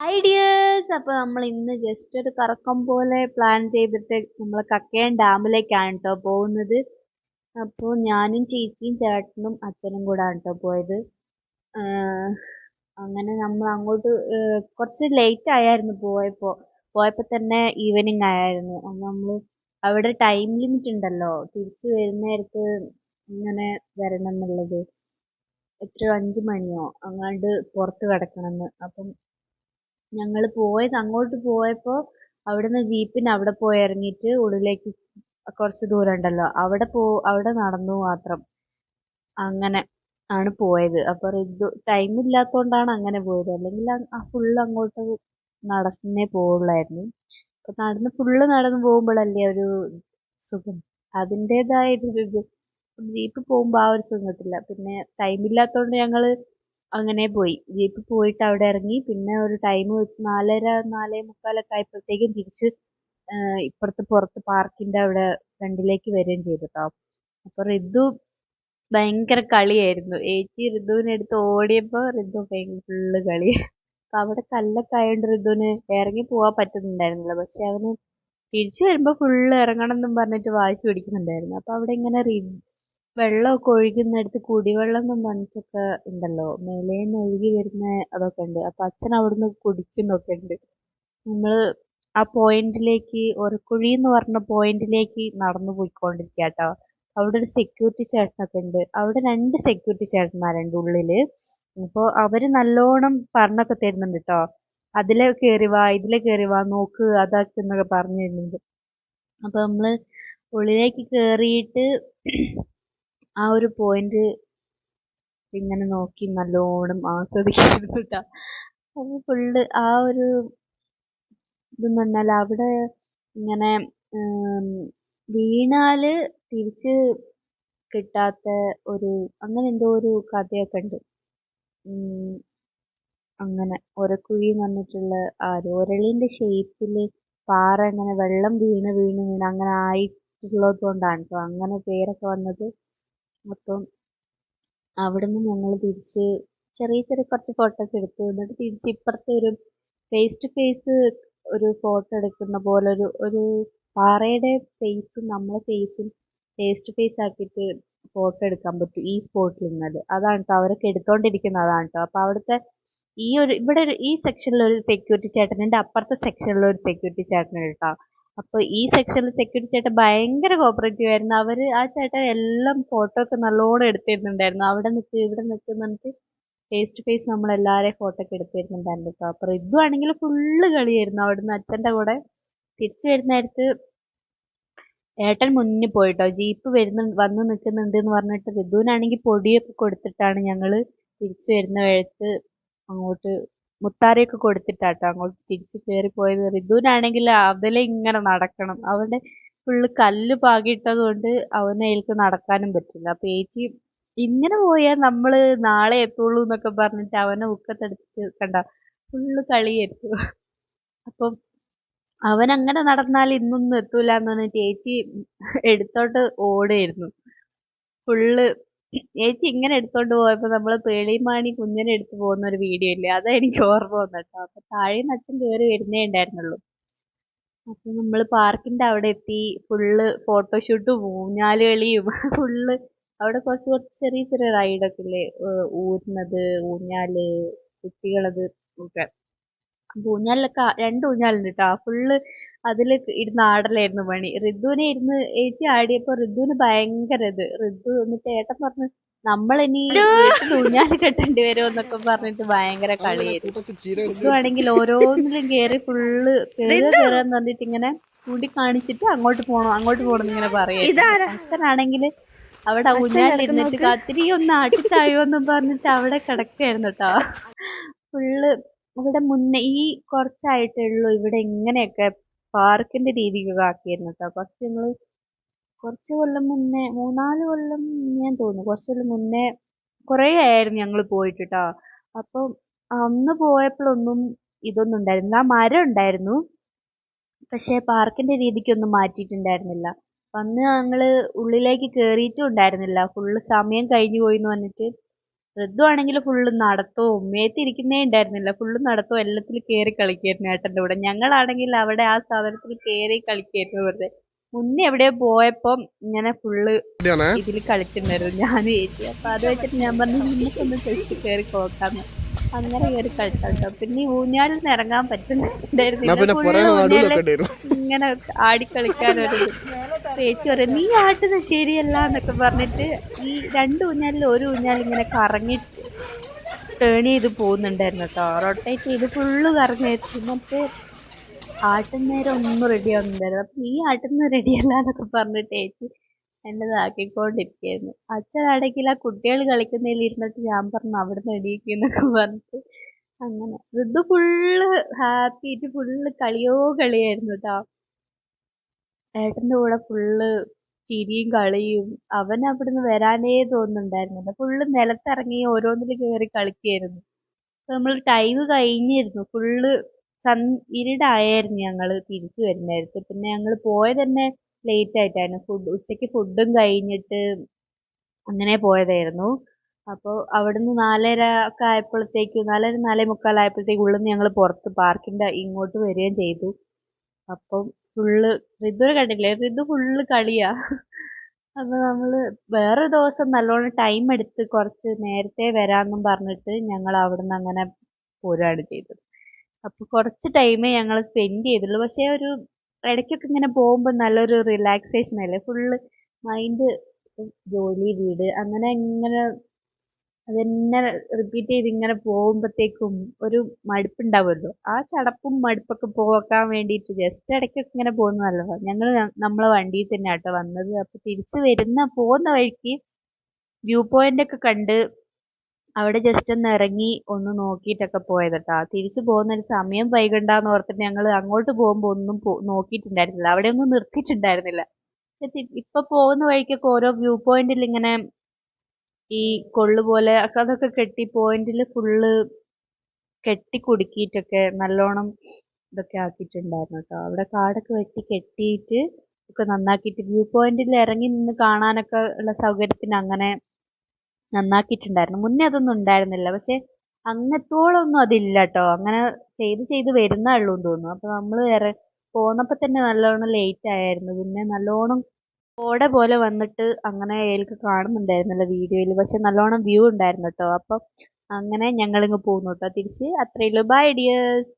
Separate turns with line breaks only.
Ideas അപ്പോൾ നമ്മൾ ഇന്ന് ജസ്റ്റ് ഒരു കറക്കം പോലെ പ്ലാൻ ചെയ്തിട്ട് നമ്മൾ കക്കയം ഡാമിലേക്കാണ് കേട്ടോ പോകുന്നത്. അപ്പോൾ ഞാനും ചേച്ചിയും ചേട്ടനും അച്ഛനും കൂടാണ് കേട്ടോ പോയത്. അങ്ങനെ നമ്മൾ അങ്ങോട്ട് കുറച്ച് ലേറ്റ് ആയായിരുന്നു പോയപ്പോൾ പോയപ്പോൾ തന്നെ ഈവനിങ് ആയായിരുന്നു. നമ്മൾ അവിടെ ടൈം ലിമിറ്റ് ഉണ്ടല്ലോ. തിരിച്ച് വരുന്നേരത്ത് ഇങ്ങനെ വരണം എന്നുള്ളത്. എത്രയോ അഞ്ച് മണിയോ? അങ്ങാണ്ട് പുറത്ത് കിടക്കണമെന്ന്. അപ്പം ഞങ്ങൾ പോയത് അങ്ങോട്ട് പോയപ്പോൾ അവിടുന്ന് ജീപ്പിന് അവിടെ പോയി ഇറങ്ങിയിട്ട് ഉള്ളിലേക്ക് കുറച്ച് ദൂരം ഉണ്ടല്ലോ. അവിടെ പോ അവിടെ നടന്നു മാത്രം അങ്ങനെ ആണ് പോയത്. അപ്പോൾ റിതു ടൈം ഇല്ലാത്തതുകൊണ്ടാണ് അങ്ങനെ പോയത്. അല്ലെങ്കിൽ ആ ഫുള്ള് അങ്ങോട്ട് നടന്നേ പോവുള്ളായിരുന്നു. അപ്പോൾ നടന്ന് ഫുള്ള് നടന്ന് പോകുമ്പോഴല്ലേ ഒരു സുഖം. അതിന്റേതായൊരു ഇത്. ജീപ്പ് പോകുമ്പോൾ ആ ഒരു സുഖം കിട്ടില്ല. പിന്നെ ടൈം ഇല്ലാത്തതുകൊണ്ട് ഞങ്ങൾ അങ്ങനെ പോയി. ജീപ്പ് പോയിട്ട് അവിടെ ഇറങ്ങി. പിന്നെ ഒരു ടൈം നാലര നാലേ മുക്കാലൊക്കെ ആയപ്പോഴത്തേക്കും തിരിച്ച് ഇപ്പുറത്ത് പുറത്ത് പാർക്കിന്റെ അവിടെ ഫ്രണ്ടിലേക്ക് വരികയും ചെയ്തു കേട്ടോ അപ്പോൾ ഭയങ്കര കളിയായിരുന്നു. ഏച്ചി ഋതുവിനെ എടുത്ത് ഓടിയപ്പോൾ ഋതു ഫുള്ള് കളി. അപ്പോൾ അവിടെ കല്ലൊക്കെ ആയതുകൊണ്ട് ഋതുവിന് ഇറങ്ങി പോവാൻ പറ്റുന്നുണ്ടായിരുന്നില്ല. പക്ഷെ അവന് തിരിച്ചു വരുമ്പോൾ ഫുള്ള് ഇറങ്ങണം എന്നും പറഞ്ഞിട്ട് വാശി പിടിക്കുന്നുണ്ടായിരുന്നു. അപ്പോൾ അവിടെ ഇങ്ങനെ വെള്ളമൊക്കെ ഒഴുകുന്നിടത്ത് കുടിവെള്ളം പറഞ്ഞിട്ടൊക്കെ ഉണ്ടല്ലോ. മേലേന്ന് ഒഴുകി വരുന്ന അതൊക്കെ ഉണ്ട്. അപ്പൊ അച്ഛൻ അവിടുന്ന് കുടിക്കുന്നൊക്കെ ഉണ്ട് നമ്മൾ ആ പോയിന്റിലേക്ക് ഒരക്കുഴി എന്ന് പറഞ്ഞ പോയിന്റിലേക്ക് നടന്നു പോയിക്കൊണ്ടിരിക്കുക കേട്ടോ അവിടെ ഒരു സെക്യൂരിറ്റി ചേട്ടനൊക്കെ ഉണ്ട്. അവിടെ രണ്ട് സെക്യൂരിറ്റി ചേട്ടന്മാരുണ്ട് ഉള്ളിൽ. അപ്പോൾ അവർ നല്ലോണം പറഞ്ഞൊക്കെ തരുന്നുണ്ട് കേട്ടോ അതിലെ കയറി വാ ഇതിലെ കയറി വാ നോക്ക് അതാക്ക് എന്നൊക്കെ പറഞ്ഞു തരുന്നുണ്ട്. അപ്പൊ നമ്മൾ ഉള്ളിലേക്ക് കയറിയിട്ട് ആ ഒരു പോയിന്റ് ഇങ്ങനെ നോക്കി നല്ലോണം ആസ്വദിക്കുന്നു അപ്പോൾ ഫുള്ള് ആ ഒരു ഇതെന്ന് പറഞ്ഞാൽ അവിടെ ഇങ്ങനെ വീണാൽ തിരിച്ച് കിട്ടാത്ത ഒരു അങ്ങനെ എന്തോ ഒരു കഥയൊക്കെ ഉണ്ട്. അങ്ങനെ ഒരക്കുഴി എന്ന് പറഞ്ഞിട്ടുള്ള ആ ഒരളിന്റെ ഷേപ്പിൽ പാറ ഇങ്ങനെ വെള്ളം വീണ് വീണ് വീണ് അങ്ങനെ ആയിട്ടുള്ളത് കൊണ്ടാണ് കേട്ടോ. അങ്ങനെ പേരൊക്കെ വന്നത്. അപ്പം അവിടുന്ന് ഞങ്ങൾ തിരിച്ച് ചെറിയ ചെറിയ കുറച്ച് ഫോട്ടോസ് എടുത്തു. എന്നിട്ട് തിരിച്ച് ഇപ്പുറത്തെ ഒരു ഫേസ് ടു ഫേസ് ഒരു ഫോട്ടോ എടുക്കുന്ന പോലെ ഒരു ഒരു പാറയുടെ ഫേസും നമ്മളെ ഫേസും ഫേസ് ടു ഫേസ് ആക്കിയിട്ട് ഫോട്ടോ എടുക്കാൻ പറ്റും ഈ സ്പോട്ടിൽ നിന്നത്. അതാണ് കേട്ടോ അവരൊക്കെ എടുത്തോണ്ടിരിക്കുന്നത് അതാണ് കേട്ടോ അപ്പോൾ അവിടുത്തെ ഈ ഒരു ഇവിടെ ഒരു ഈ സെക്ഷനിൽ ഒരു സെക്യൂരിറ്റി ചേട്ടനുണ്ട് അപ്പുറത്തെ സെക്ഷനിൽ ഒരു സെക്യൂരിറ്റി ചേട്ടനുണ്ട് കേട്ടോ അപ്പോൾ ഈ സെക്ഷനിൽ സെക്യൂരിറ്റി ചേട്ടൻ ഭയങ്കര കോപ്പറേറ്റീവ് ആയിരുന്നു. അവർ ആ ചേട്ടൻ എല്ലാം ഫോട്ടോ ഒക്കെ നല്ലോണം എടുത്തിരുന്നുണ്ടായിരുന്നു. അവിടെ നിൽക്ക് ഇവിടെ നിൽക്കുന്നിട്ട് ഫേസ് ടു ഫേസ് നമ്മൾ എല്ലാവരെയും ഫോട്ടോ ഒക്കെ എടുത്തിരുന്നുണ്ടായിരുന്നു കേട്ടോ. അപ്പോൾ ഋതു ആണെങ്കിൽ ഫുള്ള് കളിയായിരുന്നു. അവിടുന്ന് അച്ഛന്റെ കൂടെ തിരിച്ചു വരുന്ന നേരത്ത് ഏട്ടൻ മുന്നിൽ പോയിട്ടോ. ജീപ്പ് വരുന്നു വന്ന് നിൽക്കുന്നുണ്ട് എന്ന് പറഞ്ഞിട്ട് റിദുവിനാണെങ്കിൽ പൊടിയൊക്കെ കൊടുത്തിട്ടാണ് ഞങ്ങൾ തിരിച്ചു വരുന്ന വഴിക്ക് അങ്ങോട്ട് മുത്താരയൊക്കെ കൊടുത്തിട്ടാട്ടോ അങ്ങോട്ട് തിരിച്ച് കയറി പോയത്. ഋതുവിനാണെങ്കിൽ അതിലെ ഇങ്ങനെ നടക്കണം. അവന്റെ ഫുള്ള് കല്ല് പാകിയിട്ടത് കൊണ്ട് അവന് അതിലേക്ക് നടക്കാനും പറ്റില്ല. അപ്പോൾ ഏച്ചി ഇങ്ങനെ പോയാൽ നമ്മൾ നാളെ എത്തുള്ളൂ എന്നൊക്കെ പറഞ്ഞിട്ട് അവനെ ഉക്കത്തെടുത്ത് കണ്ട ഫുള്ള് കളിയായിരുന്നു അപ്പം അവൻ അങ്ങനെ നടന്നാൽ ഇന്നൊന്നും എത്തൂല എന്ന് പറഞ്ഞിട്ട് ചേച്ചി എടുത്തോട്ട് ഓടായിരുന്നു. ഫുള്ള് ചേച്ചി ഇങ്ങനെ എടുത്തോണ്ട് പോയപ്പോ നമ്മൾ പേളിമാണി കുഞ്ഞിനെ എടുത്ത് പോകുന്ന ഒരു വീഡിയോ ഇല്ലേ? അതാ എനിക്ക് ഓർമ്മ വന്നത് കേട്ടോ. അപ്പോൾ താഴെ നിന്ന് അച്ഛൻ കയറി വരുന്നേ ഉണ്ടായിരുന്നുള്ളൂ. അപ്പൊ നമ്മൾ പാർക്കിന്റെ അവിടെ എത്തി ഫുള്ള് ഫോട്ടോഷൂട്ടും ഊഞ്ഞാലുകളിയും ഫുള്ള് അവിടെ കുറച്ച് കുറച്ച് ചെറിയ ചെറിയ റൈഡൊക്കെ ഇല്ലേ? ഊരുന്നത് ഊഞ്ഞാൽ കുട്ടികളത് ഒക്കെ. ഊഞ്ഞാലിലൊക്കെ രണ്ട് ഊഞ്ഞാലുണ്ട് കേട്ടോ ഫുള്ള് അതിൽ ഇരുന്ന് ആടലായിരുന്നു പണി. റിദ്ദുവിനെ ഇരുന്ന് ഏച്ചി ആടിയപ്പോൾ റിദ്ദുവിന് ഭയങ്കര ഇത്. റിദ്ദു എന്നിട്ട് ഏട്ടൻ പറഞ്ഞു നമ്മളിനി ഊഞ്ഞാൽ കെട്ടേണ്ടി വരുമോ എന്നൊക്കെ പറഞ്ഞിട്ട് ഭയങ്കര കളിയായിരുന്നു ആണെങ്കിൽ ഓരോന്നിലും കേറി ഫുള്ള് കയറുക കയറാന്ന് പറഞ്ഞിട്ട് ഇങ്ങനെ കൂടി കാണിച്ചിട്ട് അങ്ങോട്ട് പോകണം അങ്ങോട്ട് പോകണം ഇങ്ങനെ പറയാം അച്ഛനാണെങ്കിൽ അവിടെ ഊഞ്ഞാലിരുന്നിട്ട് കത്തിരി ഒന്ന് ആട്ടിത്തായോ എന്നും പറഞ്ഞിട്ട് അവിടെ കിടക്കായിരുന്നു കേട്ടോ ഫുള്ള് ഇവിടെ മുന്നേ ഈ കുറച്ചായിട്ടേ ഉള്ളൂ ഇവിടെ ഇങ്ങനെയൊക്കെ പാർക്കിന്റെ രീതിക്കൊക്കെ ആക്കിയിരുന്നു കേട്ടോ പക്ഷെ ഞങ്ങൾ കുറച്ച് കൊല്ലം മുന്നേ മൂന്നാൽ കൊല്ലം ഞാൻ തോന്നുന്നു കുറച്ച് കൊല്ലം മുന്നേ കുറേ ആയിരുന്നു ഞങ്ങൾ പോയിട്ട് കേട്ടോ അപ്പം അന്ന് പോയപ്പോഴൊന്നും ഇതൊന്നും ഉണ്ടായിരുന്നില്ല. ആ മരം ഉണ്ടായിരുന്നു പക്ഷേ പാർക്കിന്റെ രീതിക്കൊന്നും മാറ്റിയിട്ടുണ്ടായിരുന്നില്ല. അന്ന് ഞങ്ങൾ ഉള്ളിലേക്ക് കയറിയിട്ടും ഉണ്ടായിരുന്നില്ല. ഫുള്ള് സമയം കഴിഞ്ഞു പോയി എന്ന് പറഞ്ഞിട്ട് ഋതു ആണെങ്കിൽ ഫുള്ള് നടത്തവും മേത്തിരിക്കുന്നേ ഉണ്ടായിരുന്നില്ല ഫുള്ള് നടത്തവും എല്ലാത്തിൽ കയറി കളിക്കായിരുന്നു ഏട്ടന്റെ കൂടെ. ഞങ്ങളാണെങ്കിൽ അവിടെ ആ സാധനത്തിൽ കയറി കളിക്കായിരുന്നു വെറുതെ. മുന്നേ എവിടെ പോയപ്പം ഇങ്ങനെ ഫുള്ള് ഇതിൽ കളിച്ചിട്ടുണ്ടായിരുന്നു ഞാൻ ചേച്ചി അപ്പൊ അത് വെച്ചിട്ട് ഞാൻ പറഞ്ഞു നിനക്കൊന്ന് ജസ്റ്റ് കയറി നോക്കാന്ന് അങ്ങനെ കയറി കളിച്ചോ പിന്നെ ഈ ഊഞ്ഞാലിൽ നിന്ന് ഇറങ്ങാൻ പറ്റുന്നുണ്ടായിരുന്നില്ല ഇങ്ങനെ ആടിക്കളിക്കാനൊരു ചേച്ചി പറയും നീ ആട്ടുന്നത് ശരിയല്ല എന്നൊക്കെ പറഞ്ഞിട്ട് ഈ രണ്ട് ഊഞ്ഞാലിൽ ഒരു ഊഞ്ഞാൽ ഇങ്ങനെ കറങ്ങി ടേൺ ചെയ്ത് പോകുന്നുണ്ടായിരുന്നു കേട്ടോ റൊട്ടേറ്റ് ചെയ്ത് ഫുള്ള് കറങ്ങി എന്നിട്ട് ആട്ടുന്നേരം ഒന്നും റെഡി ആവുന്നുണ്ടായിരുന്നു അപ്പൊ നീ ആട്ടുന്ന റെഡിയല്ല എന്നൊക്കെ പറഞ്ഞിട്ട് ചേച്ചി എന്നെ ഇതാക്കിക്കൊണ്ടിരിക്കുകയായിരുന്നു. അച്ഛനാണെങ്കിൽ ആ കുട്ടികൾ കളിക്കുന്നതിൽ ഇരുന്നിട്ട് ഞാൻ പറഞ്ഞു അവിടുന്ന് എണീക്കുന്നൊക്കെ പറഞ്ഞിട്ട് അങ്ങനെ. ഋതു ഫുള്ള് ഹാപ്പി ആയിട്ട് ഫുള്ള് കളിയോ കളിയായിരുന്നു കേട്ടോ ഏട്ടന്റെ കൂടെ ഫുള്ള് ചിരിയും കളിയും അവൻ അവിടുന്ന് വരാനേ തോന്നുന്നുണ്ടായിരുന്നില്ല ഫുള്ള് നിലത്തിറങ്ങി ഓരോന്നിൽ കയറി കളിക്കുകയായിരുന്നു നമ്മൾ ടൈം കഴിഞ്ഞിരുന്നു. ഫുള്ള് സൺ ഇരുടായിരുന്നു ഞങ്ങൾ തിരിച്ചു വരുന്നേരത്ത്. പിന്നെ ഞങ്ങൾ പോയത് തന്നെ ലേറ്റ് ആയിട്ടായിരുന്നു. ഫുഡ് ഉച്ചയ്ക്ക് ഫുഡും കഴിഞ്ഞിട്ട് അങ്ങനെ പോയതായിരുന്നു. അപ്പോൾ അവിടുന്ന് നാലര ഒക്കെ ആയപ്പോഴത്തേക്കും നാലര നാലേ മുക്കാലായപ്പോഴത്തേക്കും ഉള്ളിൽ നിന്ന് ഞങ്ങൾ പുറത്ത് പാർക്കിന്റെ ഇങ്ങോട്ട് വരികയും ചെയ്തു. അപ്പം ഫുള്ള് ഋതുവിനെ കണ്ടില്ലേ ഋതു ഫുള്ള് കളിയാ. അപ്പൊ നമ്മൾ വേറെ ദിവസം നല്ലോണം ടൈം എടുത്ത് കുറച്ച് നേരത്തെ വരാമെന്നും പറഞ്ഞിട്ട് ഞങ്ങൾ അവിടുന്ന് അങ്ങനെ പോരുകയാണ് ചെയ്തത്. അപ്പൊ കുറച്ച് ടൈമേ ഞങ്ങൾ സ്പെൻഡ് ചെയ്തുള്ളൂ പക്ഷെ ഒരു ഇടയ്ക്കൊക്കെ ഇങ്ങനെ പോകുമ്പോൾ നല്ലൊരു റിലാക്സേഷൻ അല്ലേ? ഫുള്ള് മൈൻഡ് ജോലി വീട് അങ്ങനെ ഇങ്ങനെ അതന്നെ റിപ്പീറ്റ് ചെയ്ത് ഇങ്ങനെ പോകുമ്പോഴത്തേക്കും ഒരു മടുപ്പുണ്ടാവുമല്ലോ. ആ ചടപ്പും മടുപ്പൊക്കെ പോക്കാൻ വേണ്ടിയിട്ട് ജസ്റ്റ് ഇടയ്ക്കൊക്കെ ഇങ്ങനെ പോകുന്നതല്ലോ ഞങ്ങൾ നമ്മളെ വണ്ടിയിൽ തന്നെ ആട്ടോ വന്നത്. അപ്പൊ തിരിച്ച് വരുന്ന പോകുന്ന വഴിക്ക് വ്യൂ പോയിന്റ് ഒക്കെ കണ്ട് അവിടെ ജസ്റ്റ് ഒന്ന് ഇറങ്ങി ഒന്ന് നോക്കിയിട്ടൊക്കെ പോയത് കേട്ടോ തിരിച്ചു പോകുന്ന ഒരു സമയം വൈകണ്ടെന്ന് ഓർത്തിട്ട് ഞങ്ങൾ അങ്ങോട്ട് പോകുമ്പോൾ ഒന്നും നോക്കിയിട്ടുണ്ടായിരുന്നില്ല. അവിടെ ഒന്നും നിർത്തിയിട്ടുണ്ടായിരുന്നില്ല. ഇപ്പൊ പോകുന്ന വഴിക്കൊക്കെ ഓരോ വ്യൂ പോയിന്റിൽ ഇങ്ങനെ ഈ കൊള്ള് പോലെ അതൊക്കെ കെട്ടി പോയിന്റിൽ ഫുള്ള് കെട്ടി കുടുക്കിയിട്ടൊക്കെ നല്ലോണം ഇതൊക്കെ ആക്കിയിട്ടുണ്ടായിരുന്നു കേട്ടോ. അവിടെ കാടൊക്കെ വെട്ടി കെട്ടിയിട്ട് ഒക്കെ നന്നാക്കിയിട്ട് വ്യൂ പോയിന്റിൽ ഇറങ്ങി നിന്ന് കാണാനൊക്കെ ഉള്ള സൗകര്യത്തിന് അങ്ങനെ നന്നാക്കിയിട്ടുണ്ടായിരുന്നു. മുന്നേ അതൊന്നും ഉണ്ടായിരുന്നില്ല. പക്ഷെ അങ്ങത്തോളൊന്നും അതില്ല കേട്ടോ. അങ്ങനെ ചെയ്ത് ചെയ്ത് വരുന്നേ ഉള്ളൂ എന്ന് തോന്നുന്നു. അപ്പോൾ നമ്മൾ ഇറ പോന്നപ്പോൾ തന്നെ നല്ലോണം ലേറ്റ് ആയിരുന്നു. പിന്നെ നല്ലോണം കോട പോലെ വന്നിട്ട് അങ്ങനെ എനിക്ക് കാണുന്നുണ്ടായിരുന്നില്ല വീഡിയോയിൽ. പക്ഷെ നല്ലോണം വ്യൂ ഉണ്ടായിരുന്നു കേട്ടോ. അപ്പം അങ്ങനെ ഞങ്ങളിങ്ങ് പോന്നു കേട്ടോ തിരിച്ച്. അത്രയേ ഉള്ളൂ. By dears